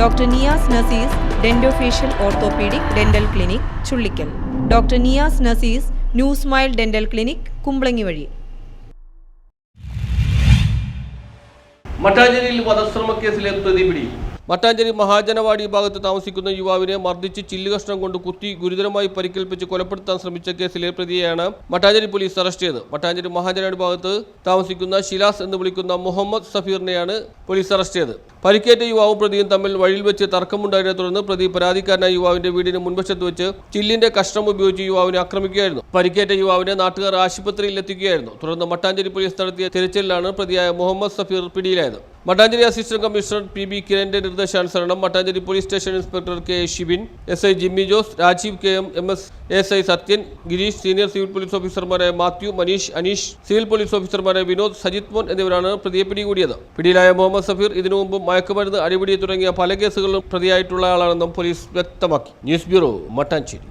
Doctor Niyas Naseez dentofacial orthopaedic dental clinic Chullickal. Doctor Niyas Naseez new smile dental clinic Kumbalangi വഴി. മട്ടാഞ്ചേരിയിൽ വധശ്രമ കേസിലെ പ്രതി പിടി മട്ടാഞ്ചേരി മഹാജനവാടി ഭാഗത്ത് താമസിക്കുന്ന യുവാവിനെ മർദ്ദിച്ച് ചില്ലുകഷ്ണം കൊണ്ട് കുത്തി ഗുരുതരമായി പരിക്കേൽപ്പിച്ച് കൊലപ്പെടുത്താൻ ശ്രമിച്ച കേസിലെ പ്രതിയെയാണ് മട്ടാഞ്ചേരി പോലീസ് അറസ്റ്റ് ചെയ്തത്. മട്ടാഞ്ചേരി മഹാജനവാടി ഭാഗത്ത് താമസിക്കുന്ന ഷിലാസ് എന്ന് വിളിക്കുന്ന മുഹമ്മദ് സഫീറിനെയാണ് പോലീസ് അറസ്റ്റ് ചെയ്തത്. പരിക്കേറ്റ യുവാവും പ്രതിയും തമ്മിൽ വഴിയിൽ വെച്ച് തർക്കമുണ്ടായതിനെ തുടർന്ന് പ്രതി പരാതിക്കാരനായ യുവാവിന്റെ വീടിന് മുൻവശത്ത് വെച്ച് ചില്ലിന്റെ കഷ്ണം ഉപയോഗിച്ച് യുവാവിനെ ആക്രമിക്കുകയായിരുന്നു. പരിക്കേറ്റ യുവാവിനെ നാട്ടുകാർ ആശുപത്രിയിൽ എത്തിക്കുകയായിരുന്നു. തുടർന്ന് മട്ടാഞ്ചേരി പോലീസ് നടത്തിയ തിരച്ചിലിലാണ് പ്രതിയായ മുഹമ്മദ് സഫീർ പിടിയിലായത്. Mattancherry assistant commissioner P B കിരണിന്റെ നിർദ്ദേശാനുസരണം Mattancherry police station inspector K A Shibin S I Jimmy Jose Rajeev K M M S S I Sathyan Gireesh senior civil police ഓഫീസർമാരായ മാത്യു മനീഷ് അനീഷ് സിവിൽ പോലീസ് ഓഫീസർമാരായ വിനോദ് സജിത് മോൻ എന്നിവരാണ് പ്രതിയെ പിടികൂടിയത്. പിടിയിലായ മുഹമ്മദ് സഫീർ ഇതിനു മുമ്പ് മയക്കുമരുന്ന് അടിപിടി തുടങ്ങിയ പല കേസുകളിലും പ്രതിയായിട്ടുള്ള ആളാണെന്നും പോലീസ് വ്യക്തമാക്കി. News bureau Mattancherry.